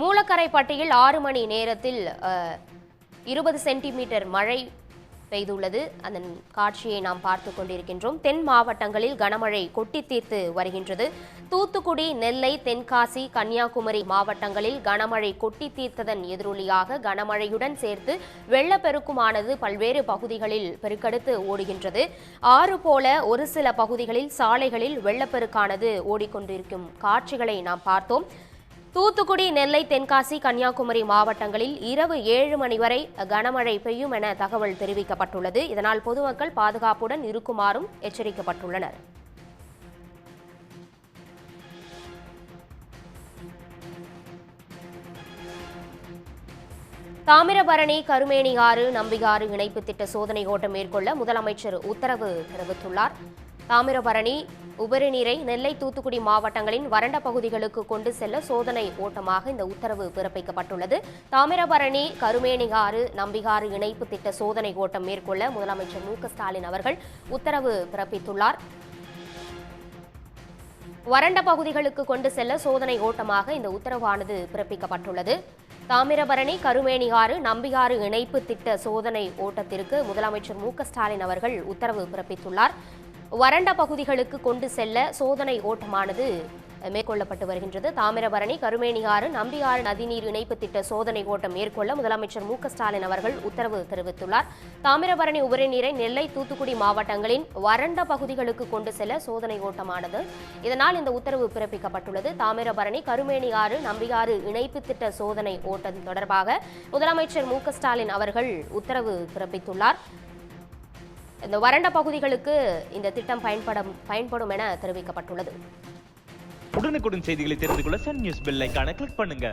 மூலக்கரைப்பட்டியில் ஆறு மணி நேரத்தில் இருபது சென்டிமீட்டர் மழை பெய்துள்ளது. அதன் காட்சியை நாம் பார்த்து கொண்டிருக்கின்றோம். தென் மாவட்டங்களில் கனமழை கொட்டி தீர்த்து வருகின்றது. தூத்துக்குடி நெல்லை தென்காசி கன்னியாகுமரி மாவட்டங்களில் கனமழை கொட்டி தீர்த்ததன் எதிரொலியாக கனமழையுடன் சேர்த்து வெள்ளப்பெருக்குமானது பல்வேறு பகுதிகளில் பெருக்கெடுத்து ஓடுகின்றது. ஆறு போல ஒரு சில பகுதிகளில் சாலைகளில் வெள்ளப்பெருக்கானது ஓடிக்கொண்டிருக்கும் காட்சிகளை நாம் பார்த்தோம். தூத்துக்குடி நெல்லை தென்காசி கன்னியாகுமரி மாவட்டங்களில் இரவு ஏழு மணி வரை கனமழை பெய்யும் என தகவல் தெரிவிக்கப்பட்டுள்ளது. இதனால் பொதுமக்கள் பாதுகாப்புடன் இருக்குமாறும் எச்சரிக்கப்பட்டுள்ளனர். தாமிரபரணி கருமேனி ஆறு நம்பிகாறு இணைப்பு திட்ட சோதனை ஓட்டம் மேற்கொள்ள முதலமைச்சர் உத்தரவு தெரிவித்துள்ளார். தாமிரபரணி உபரிநீரை நெல்லை தூத்துக்குடி மாவட்டங்களின் வறண்ட பகுதிகளுக்கு கொண்டு செல்ல சோதனை ஓட்டமாக இந்த உத்தரவு பிறப்பிக்கப்பட்டுள்ளது. தாமிரபரணி கருமேனிகாறு நம்பிகாறு இணைப்பு திட்ட சோதனை ஓட்டம் மேற்கொள்ள முதலமைச்சர் மு ஸ்டாலின் அவர்கள் உத்தரவு பிறப்பித்துள்ளார். வறண்ட பகுதிகளுக்கு கொண்டு செல்ல சோதனை ஓட்டமாக இந்த உத்தரவானது பிறப்பிக்கப்பட்டுள்ளது. தாமிரபரணி கருமேனி நம்பிகாறு நம்பியாறு இணைப்பு திட்ட சோதனை ஓட்டத்திற்கு முதலமைச்சர் மு ஸ்டாலின் அவர்கள் உத்தரவு பிறப்பித்துள்ளார். வறண்ட பகுதிகளுக்கு கொண்டு செல்ல சோதனை ஓட்டமானது மேற்கொள்ளப்பட்டு வருகின்றது. தாமிரபரணி கருமேனியாறு நம்பியாறு நதிநீர் இணைப்பு திட்ட சோதனை ஓட்டம் மேற்கொள்ள முதலமைச்சர் மு ஸ்டாலின் அவர்கள் உத்தரவு தெரிவித்துள்ளார். தாமிரபரணி உபரிநீரை நெல்லை தூத்துக்குடி மாவட்டங்களின் வறண்ட பகுதிகளுக்கு கொண்டு செல்ல சோதனை ஓட்டமானது. இதனால் இந்த உத்தரவு பிறப்பிக்கப்பட்டுள்ளது. தாமிரபரணி கருமேனியாறு நம்பியாறு இணைப்பு திட்ட சோதனை ஓட்டம் தொடர்பாக முதலமைச்சர் மு ஸ்டாலின் அவர்கள் உத்தரவு பிறப்பித்துள்ளார். இந்த வறண்ட பகுதிகளுக்கு இந்த திட்டம் பயன்படும் பயன்படும் என தெரிவிக்கப்பட்டுள்ளது. உடனுக்குடன் செய்திகளை தெரிந்து கொள்ள சன் நியூஸ் பெல் ஐக்கான கிளிக் பண்ணுங்க.